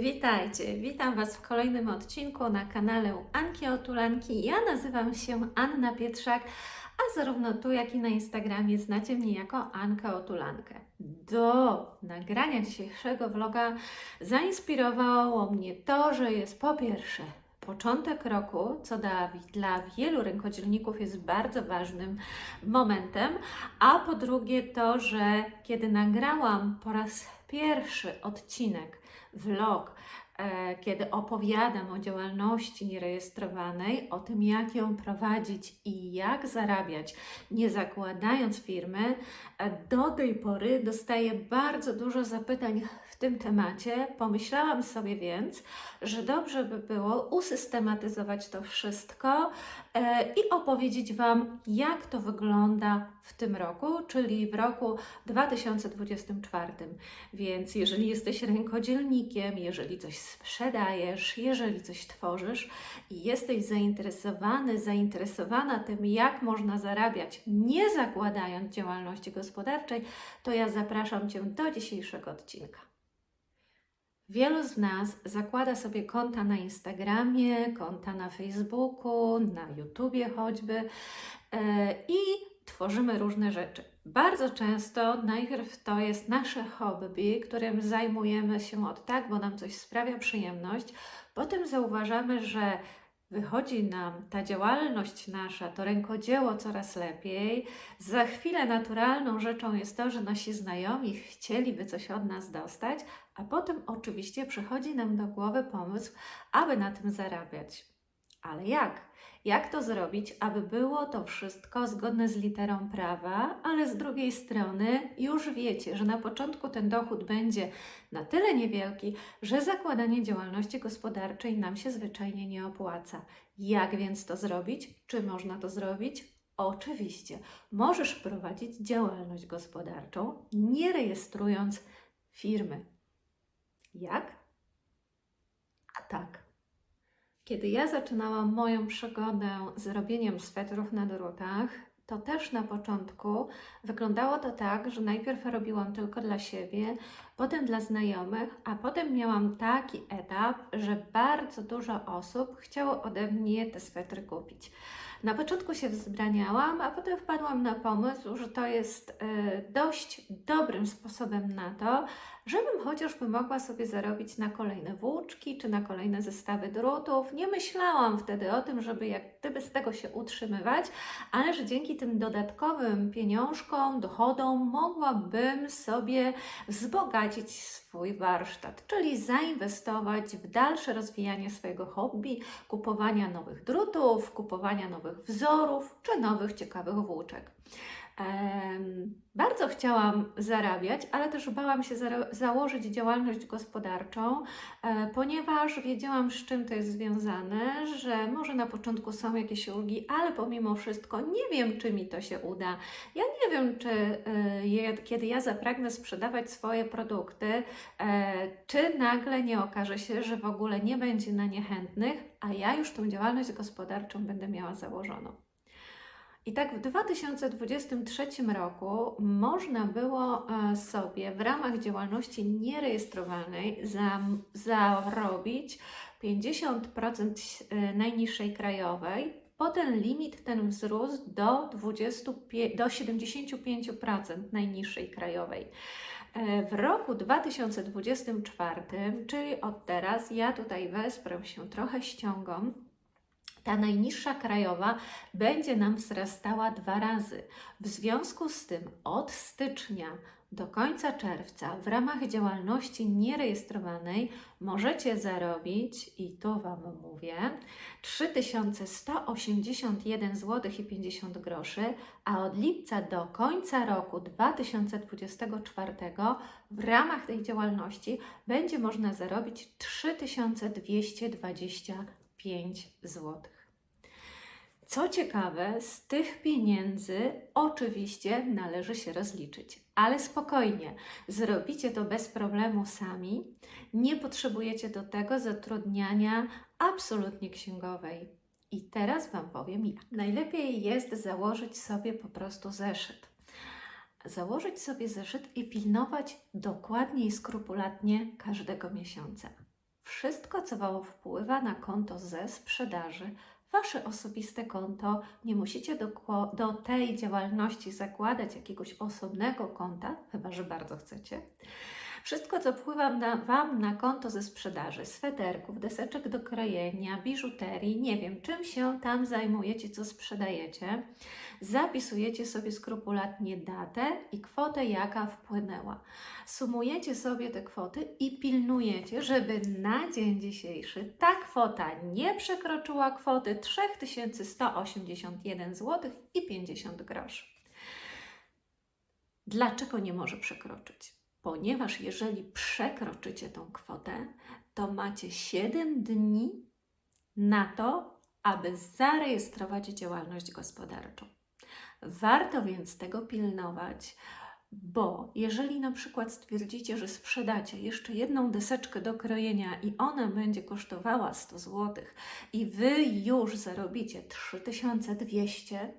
Witajcie, witam Was w kolejnym odcinku na kanale Anki Otulanki. Ja nazywam się Anna Pietrzak, a zarówno tu, jak i na Instagramie znacie mnie jako Ankę Otulankę. Do nagrania dzisiejszego vloga zainspirowało mnie to, że jest po pierwsze początek roku, co dla, dla wielu rękodzielników jest bardzo ważnym momentem, a po drugie to, że kiedy nagrałam po raz pierwszy odcinek, vlog, e, kiedy opowiadam o działalności nierejestrowanej, o tym, jak ją prowadzić i jak zarabiać, nie zakładając firmy, e, do tej pory dostaję bardzo dużo zapytań w tym temacie. Pomyślałam sobie więc, że dobrze by było usystematyzować to wszystko e, i opowiedzieć Wam, jak to wygląda w tym roku, czyli w roku 2024. Więc jeżeli jesteś rękodzielnikiem, jeżeli coś sprzedajesz, jeżeli coś tworzysz i jesteś zainteresowany, zainteresowana tym, jak można zarabiać, nie zakładając działalności gospodarczej, to ja zapraszam Cię do dzisiejszego odcinka. Wielu z nas zakłada sobie konta na Instagramie, konta na Facebooku, na YouTubie choćby e, i tworzymy różne rzeczy. Bardzo często najpierw to jest nasze hobby, którym zajmujemy się od tak, bo nam coś sprawia przyjemność. Potem zauważamy, że wychodzi nam ta działalność nasza, to rękodzieło coraz lepiej. Za chwilę naturalną rzeczą jest to, że nasi znajomi chcieliby coś od nas dostać, a potem oczywiście przychodzi nam do głowy pomysł, aby na tym zarabiać. Ale jak? Jak to zrobić, aby było to wszystko zgodne z literą prawa, ale z drugiej strony już wiecie, że na początku ten dochód będzie na tyle niewielki, że zakładanie działalności gospodarczej nam się zwyczajnie nie opłaca. Jak więc to zrobić? Czy można to zrobić? Oczywiście, możesz prowadzić działalność gospodarczą, nie rejestrując firmy. Jak? A tak. Kiedy ja zaczynałam moją przygodę z robieniem swetrów na drutach, to też na początku wyglądało to tak, że najpierw robiłam tylko dla siebie, potem dla znajomych, a potem miałam taki etap, że bardzo dużo osób chciało ode mnie te swetry kupić. Na początku się wzbraniałam, a potem wpadłam na pomysł, że to jest y, dość dobrym sposobem na to, żebym chociażby mogła sobie zarobić na kolejne włóczki czy na kolejne zestawy drutów. Nie myślałam wtedy o tym, żeby jak gdyby z tego się utrzymywać, ale że dzięki tym dodatkowym pieniążkom, dochodom mogłabym sobie wzbogacić swój warsztat, czyli zainwestować w dalsze rozwijanie swojego hobby, kupowania nowych drutów, kupowania nowych wzorów czy nowych ciekawych włóczek. Bardzo chciałam zarabiać, ale też bałam się założyć działalność gospodarczą, e, ponieważ wiedziałam, z czym to jest związane, że może na początku są jakieś ulgi, ale pomimo wszystko nie wiem, czy mi to się uda. Ja nie wiem, czy e, kiedy ja zapragnę sprzedawać swoje produkty, e, czy nagle nie okaże się, że w ogóle nie będzie na niechętnych, a ja już tą działalność gospodarczą będę miała założoną. I tak w 2023 roku można było e, sobie w ramach działalności nierejestrowanej za, zarobić 50% e, najniższej krajowej. Potem limit ten wzrósł do, 25, do 75% najniższej krajowej. E, w roku 2024, czyli od teraz, ja tutaj wesprę się trochę ściągą, ta najniższa krajowa będzie nam wzrastała dwa razy. W związku z tym od stycznia do końca czerwca w ramach działalności nierejestrowanej możecie zarobić, i to Wam mówię, 3181 zł i 50 groszy, a od lipca do końca roku 2024 w ramach tej działalności będzie można zarobić 3225 zł. Co ciekawe, z tych pieniędzy oczywiście należy się rozliczyć, ale spokojnie, zrobicie to bez problemu sami, nie potrzebujecie do tego zatrudniania absolutnie księgowej. I teraz Wam powiem jak. Najlepiej jest założyć sobie po prostu zeszyt. Założyć sobie zeszyt i pilnować dokładnie i skrupulatnie każdego miesiąca. wszystko, co Wam wpływa na konto ze sprzedaży, Wasze osobiste konto, nie musicie do, do tej działalności zakładać jakiegoś osobnego konta, chyba że bardzo chcecie. Wszystko, co wpływa na, Wam na konto ze sprzedaży, sweterków, deseczek do krojenia, biżuterii, nie wiem, czym się tam zajmujecie, co sprzedajecie, zapisujecie sobie skrupulatnie datę i kwotę, jaka wpłynęła. Sumujecie sobie te kwoty i pilnujecie, żeby na dzień dzisiejszy ta kwota nie przekroczyła kwoty 3181 zł i 50 groszy. Dlaczego nie może przekroczyć? Ponieważ jeżeli przekroczycie tą kwotę, to macie 7 dni na to, aby zarejestrować działalność gospodarczą. Warto więc tego pilnować, bo jeżeli na przykład stwierdzicie, że sprzedacie jeszcze jedną deseczkę do krojenia i ona będzie kosztowała 100 zł i wy już zarobicie 3200,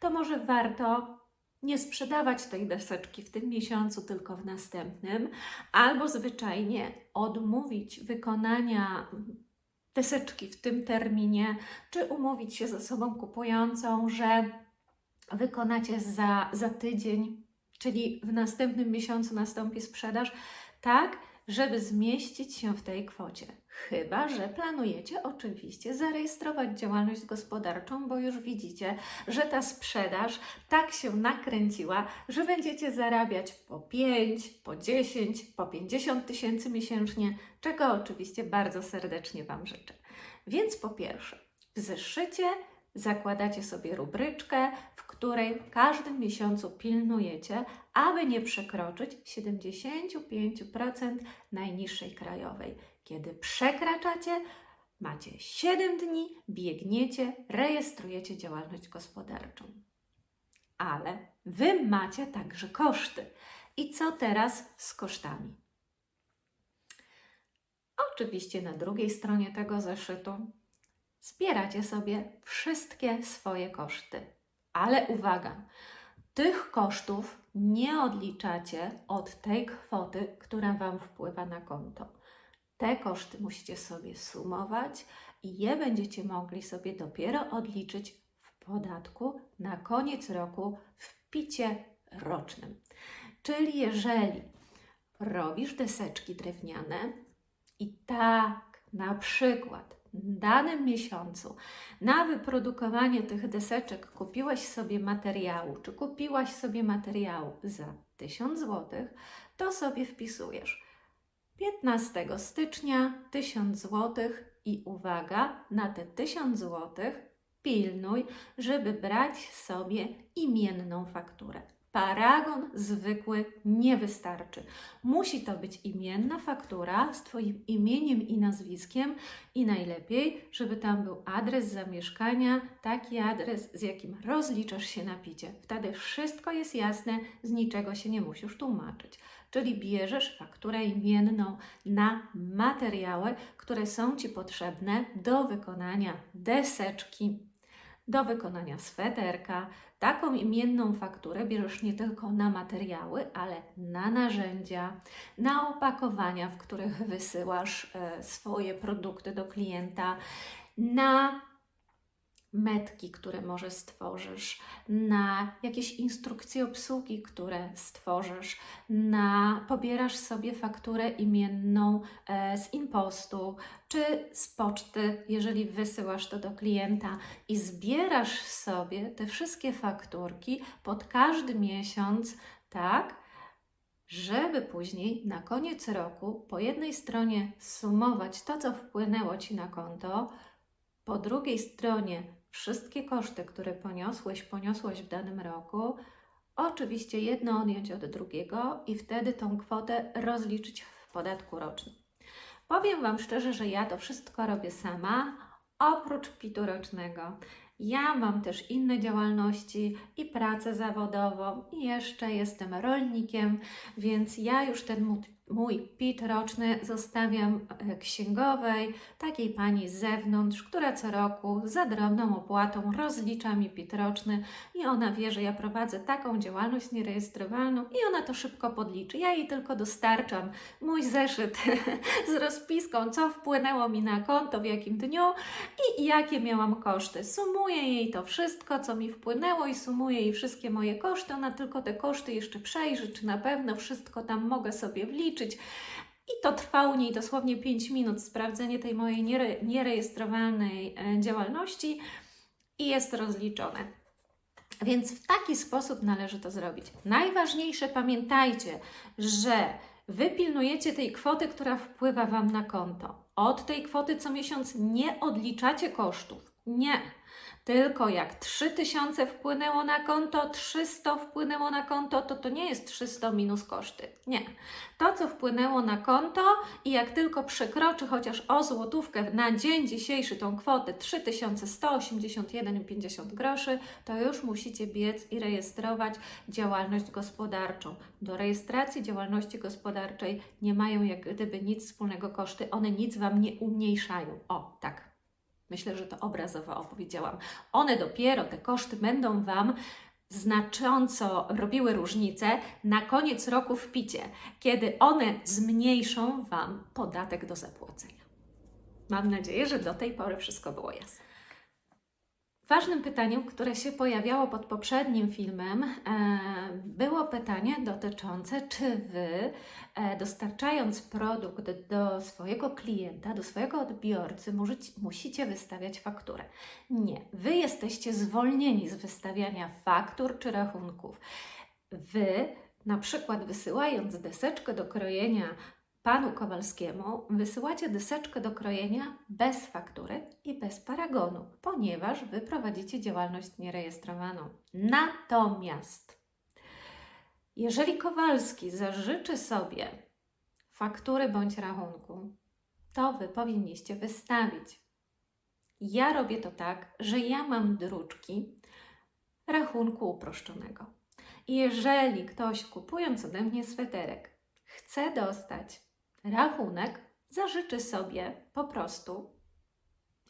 to może warto nie sprzedawać tej deseczki w tym miesiącu, tylko w następnym, albo zwyczajnie odmówić wykonania deseczki w tym terminie, czy umówić się ze osobą kupującą, że wykonacie za, za tydzień, czyli w następnym miesiącu nastąpi sprzedaż, tak, żeby zmieścić się w tej kwocie. Chyba, że planujecie oczywiście zarejestrować działalność gospodarczą, bo już widzicie, że ta sprzedaż tak się nakręciła, że będziecie zarabiać po 5, po 10, po 50 tysięcy miesięcznie, czego oczywiście bardzo serdecznie Wam życzę. Więc po pierwsze, w zeszycie zakładacie sobie rubryczkę, w której w każdym miesiącu pilnujecie, aby nie przekroczyć 75% najniższej krajowej. Kiedy przekraczacie, macie 7 dni, biegniecie, rejestrujecie działalność gospodarczą. Ale Wy macie także koszty. I co teraz z kosztami? Oczywiście na drugiej stronie tego zeszytu zbieracie sobie wszystkie swoje koszty. Ale uwaga, tych kosztów nie odliczacie od tej kwoty, która Wam wpływa na konto. Te koszty musicie sobie sumować i je będziecie mogli sobie dopiero odliczyć w podatku na koniec roku w picie rocznym. Czyli jeżeli robisz deseczki drewniane i tak na przykład w danym miesiącu na wyprodukowanie tych deseczek kupiłeś sobie materiału, czy kupiłaś sobie materiału za 1000 zł, to sobie wpisujesz 15 stycznia 1000 zł i uwaga, na te 1000 zł pilnuj, żeby brać sobie imienną fakturę. Paragon zwykły nie wystarczy. Musi to być imienna faktura z Twoim imieniem i nazwiskiem i najlepiej, żeby tam był adres zamieszkania, taki adres, z jakim rozliczasz się na picie. Wtedy wszystko jest jasne, z niczego się nie musisz tłumaczyć. Czyli bierzesz fakturę imienną na materiały, które są Ci potrzebne do wykonania deseczki do wykonania sweterka. Taką imienną fakturę bierzesz nie tylko na materiały, ale na narzędzia, na opakowania, w których wysyłasz e, swoje produkty do klienta, na metki, które może stworzysz, na jakieś instrukcje obsługi, które stworzysz, na pobierasz sobie fakturę imienną e, z impostu czy z poczty, jeżeli wysyłasz to do klienta i zbierasz sobie te wszystkie fakturki pod każdy miesiąc, tak, żeby później na koniec roku po jednej stronie sumować to, co wpłynęło Ci na konto, po drugiej stronie wszystkie koszty, które poniosłeś, poniosłeś w danym roku, oczywiście jedno odjąć od drugiego i wtedy tą kwotę rozliczyć w podatku rocznym. Powiem Wam szczerze, że ja to wszystko robię sama, oprócz PIT-u rocznego. Ja mam też inne działalności i pracę zawodową, i jeszcze jestem rolnikiem, więc ja już ten mój PIT roczny zostawiam e, księgowej, takiej pani z zewnątrz, która co roku za drobną opłatą rozlicza mi PIT roczny i ona wie, że ja prowadzę taką działalność nierejestrowalną i ona to szybko podliczy. Ja jej tylko dostarczam mój zeszyt z rozpiską, co wpłynęło mi na konto, w jakim dniu i jakie miałam koszty. Sumuję jej to wszystko, co mi wpłynęło i sumuję jej wszystkie moje koszty. Ona tylko te koszty jeszcze przejrzy, czy na pewno wszystko tam mogę sobie wliczyć. I to trwa u niej dosłownie 5 minut, sprawdzenie tej mojej niere, nierejestrowalnej e, działalności i jest rozliczone. Więc w taki sposób należy to zrobić. Najważniejsze pamiętajcie, że Wy pilnujecie tej kwoty, która wpływa Wam na konto. Od tej kwoty co miesiąc nie odliczacie kosztów. Nie. Tylko jak 3000 wpłynęło na konto, 300 wpłynęło na konto, to to nie jest 300 minus koszty. Nie. To, co wpłynęło na konto i jak tylko przekroczy chociaż o złotówkę na dzień dzisiejszy tą kwotę 3181,50 groszy, to już musicie biec i rejestrować działalność gospodarczą. Do rejestracji działalności gospodarczej nie mają jak gdyby nic wspólnego koszty, one nic Wam nie umniejszają. O, tak. Myślę, że to obrazowo opowiedziałam. One dopiero, te koszty będą Wam znacząco robiły różnicę na koniec roku w picie, kiedy one zmniejszą Wam podatek do zapłacenia. Mam nadzieję, że do tej pory wszystko było jasne. Ważnym pytaniem, które się pojawiało pod poprzednim filmem, e, było pytanie dotyczące, czy Wy, e, dostarczając produkt do swojego klienta, do swojego odbiorcy, musicie wystawiać fakturę. Nie, Wy jesteście zwolnieni z wystawiania faktur czy rachunków. Wy, na przykład wysyłając deseczkę do krojenia panu Kowalskiemu wysyłacie deseczkę do krojenia bez faktury i bez paragonu, ponieważ wy prowadzicie działalność nierejestrowaną. Natomiast jeżeli Kowalski zażyczy sobie faktury bądź rachunku, to wy powinniście wystawić. Ja robię to tak, że ja mam druczki rachunku uproszczonego. Jeżeli ktoś kupując ode mnie sweterek chce dostać rachunek, zażyczy sobie po prostu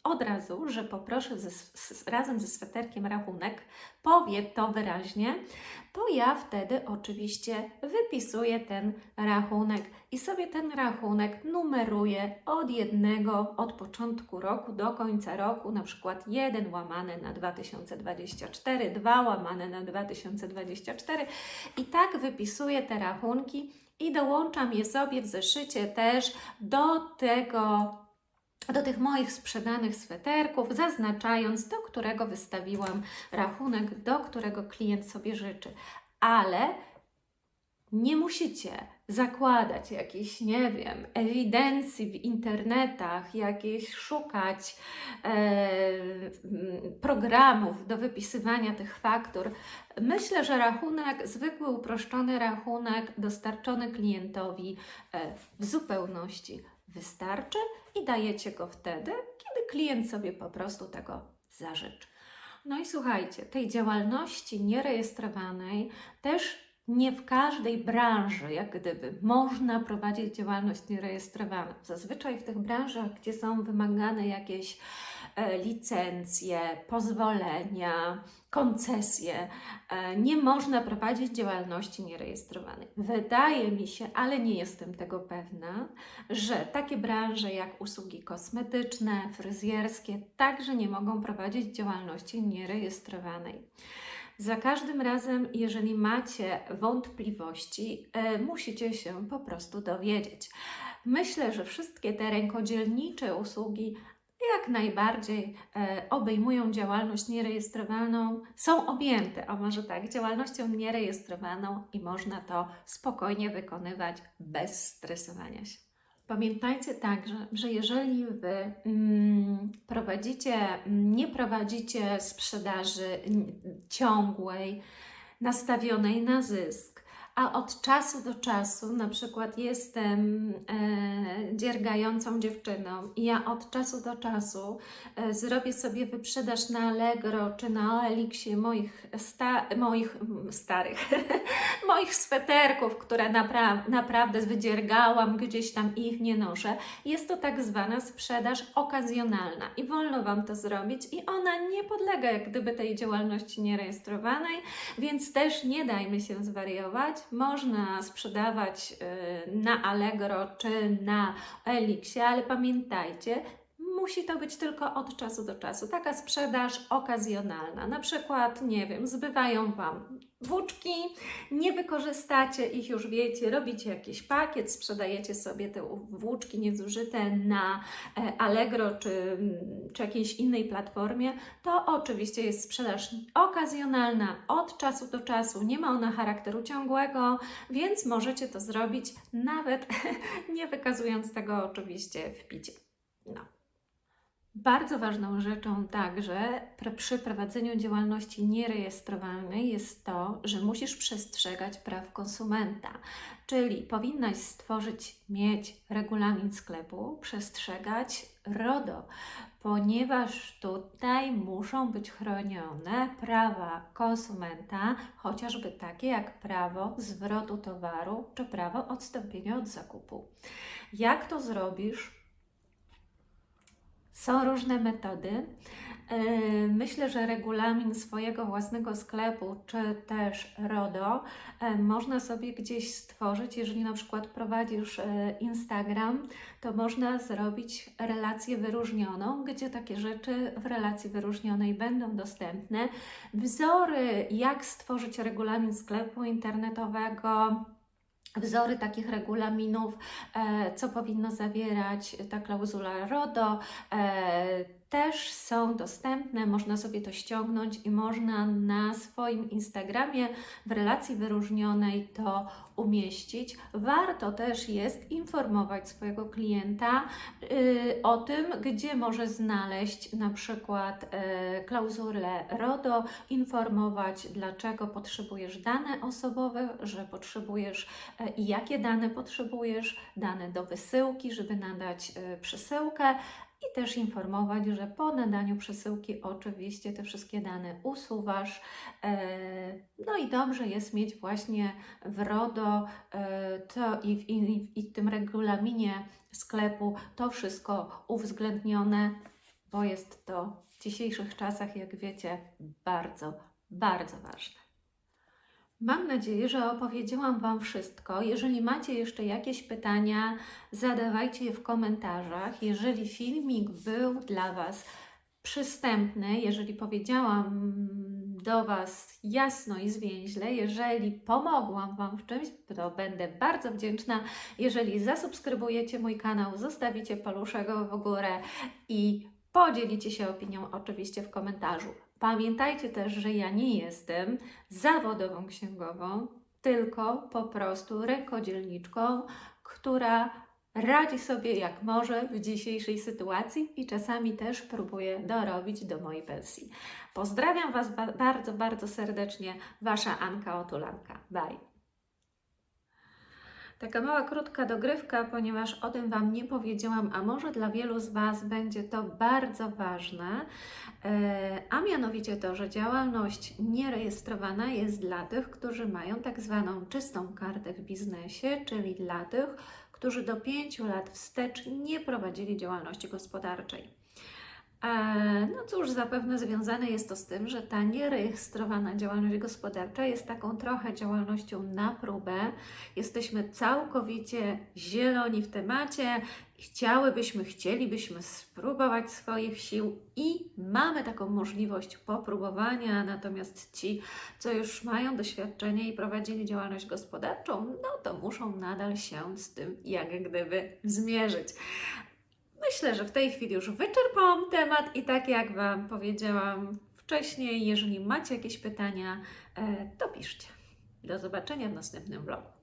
od razu, że poproszę ze, z, razem ze sweterkiem rachunek, powie to wyraźnie, to ja wtedy oczywiście wypisuję ten rachunek i sobie ten rachunek numeruję od jednego, od początku roku do końca roku, na przykład 1 łamane na 2024, 2 łamane na 2024 i tak wypisuję te rachunki i dołączam je sobie w zeszycie też do tego do tych moich sprzedanych sweterków, zaznaczając, do którego wystawiłam rachunek, do którego klient sobie życzy. Ale nie musicie zakładać jakichś, nie wiem, ewidencji w internetach, jakieś szukać e, programów do wypisywania tych faktur. Myślę, że rachunek, zwykły, uproszczony rachunek dostarczony klientowi e, w zupełności wystarczy i dajecie go wtedy, kiedy klient sobie po prostu tego zażyczy. No i słuchajcie, tej działalności nierejestrowanej też nie w każdej branży, jak gdyby, można prowadzić działalność nierejestrowaną. Zazwyczaj w tych branżach, gdzie są wymagane jakieś e, licencje, pozwolenia, koncesje, e, nie można prowadzić działalności nierejestrowanej. Wydaje mi się, ale nie jestem tego pewna, że takie branże jak usługi kosmetyczne, fryzjerskie także nie mogą prowadzić działalności nierejestrowanej. Za każdym razem, jeżeli macie wątpliwości, e, musicie się po prostu dowiedzieć. Myślę, że wszystkie te rękodzielnicze usługi jak najbardziej e, obejmują działalność nierejestrowaną, są objęte, a może tak, działalnością nierejestrowaną i można to spokojnie wykonywać bez stresowania się. Pamiętajcie także, że jeżeli Wy mm, prowadzicie, nie prowadzicie sprzedaży ciągłej, nastawionej na zysk, a od czasu do czasu, na przykład jestem e, dziergającą dziewczyną i ja od czasu do czasu e, zrobię sobie wyprzedaż na Allegro czy na OLX moich, sta, moich starych, moich sweterków, które napra naprawdę wydziergałam gdzieś tam i ich nie noszę. Jest to tak zwana sprzedaż okazjonalna i wolno Wam to zrobić i ona nie podlega jak gdyby tej działalności nierejestrowanej, więc też nie dajmy się zwariować. Można sprzedawać y, na Allegro czy na Elixie, ale pamiętajcie, musi to być tylko od czasu do czasu. Taka sprzedaż okazjonalna. Na przykład, nie wiem, zbywają Wam włóczki, nie wykorzystacie ich już, wiecie, robicie jakiś pakiet, sprzedajecie sobie te włóczki niezużyte na e, Allegro czy, czy jakiejś innej platformie, to oczywiście jest sprzedaż okazjonalna od czasu do czasu, nie ma ona charakteru ciągłego, więc możecie to zrobić nawet nie wykazując tego oczywiście w picie. No. Bardzo ważną rzeczą także przy prowadzeniu działalności nierejestrowanej jest to, że musisz przestrzegać praw konsumenta, czyli powinnaś stworzyć, mieć regulamin sklepu, przestrzegać RODO, ponieważ tutaj muszą być chronione prawa konsumenta, chociażby takie jak prawo zwrotu towaru czy prawo odstąpienia od zakupu. Jak to zrobisz? Są różne metody. E, myślę, że regulamin swojego własnego sklepu, czy też RODO, e, można sobie gdzieś stworzyć. Jeżeli na przykład prowadzisz e, Instagram, to można zrobić relację wyróżnioną, gdzie takie rzeczy w relacji wyróżnionej będą dostępne. Wzory, jak stworzyć regulamin sklepu internetowego, wzory takich regulaminów, e, co powinno zawierać ta klauzula RODO, e, też są dostępne, można sobie to ściągnąć i można na swoim Instagramie w relacji wyróżnionej to umieścić. Warto też jest informować swojego klienta yy, o tym, gdzie może znaleźć na przykład yy, klauzulę RODO, informować, dlaczego potrzebujesz dane osobowe, że potrzebujesz yy, i jakie dane potrzebujesz, dane do wysyłki, żeby nadać yy, przesyłkę, i też informować, że po nadaniu przesyłki oczywiście te wszystkie dane usuwasz. E, no i dobrze jest mieć właśnie w RODO e, to i w, i, i w tym regulaminie sklepu to wszystko uwzględnione, bo jest to w dzisiejszych czasach, jak wiecie, bardzo, bardzo ważne. Mam nadzieję, że opowiedziałam Wam wszystko. Jeżeli macie jeszcze jakieś pytania, zadawajcie je w komentarzach. Jeżeli filmik był dla Was przystępny, jeżeli powiedziałam do Was jasno i zwięźle, jeżeli pomogłam Wam w czymś, to będę bardzo wdzięczna, jeżeli zasubskrybujecie mój kanał, zostawicie paluszek w górę i podzielicie się opinią oczywiście w komentarzu. Pamiętajcie też, że ja nie jestem zawodową księgową, tylko po prostu rękodzielniczką, która radzi sobie jak może w dzisiejszej sytuacji i czasami też próbuje dorobić do mojej pensji. Pozdrawiam Was bardzo, bardzo serdecznie, Wasza Anka Otulanka. Bye! Taka mała, krótka dogrywka, ponieważ o tym Wam nie powiedziałam, a może dla wielu z Was będzie to bardzo ważne, e, a mianowicie to, że działalność nierejestrowana jest dla tych, którzy mają tak zwaną czystą kartę w biznesie, czyli dla tych, którzy do 5 lat wstecz nie prowadzili działalności gospodarczej. No cóż, zapewne związane jest to z tym, że ta nierejestrowana działalność gospodarcza jest taką trochę działalnością na próbę. Jesteśmy całkowicie zieloni w temacie, chciałybyśmy, chcielibyśmy spróbować swoich sił i mamy taką możliwość popróbowania, natomiast ci, co już mają doświadczenie i prowadzili działalność gospodarczą, no to muszą nadal się z tym jak gdyby zmierzyć. Myślę, że w tej chwili już wyczerpałam temat i tak jak Wam powiedziałam wcześniej, jeżeli macie jakieś pytania, e, to piszcie. Do zobaczenia w następnym vlogu.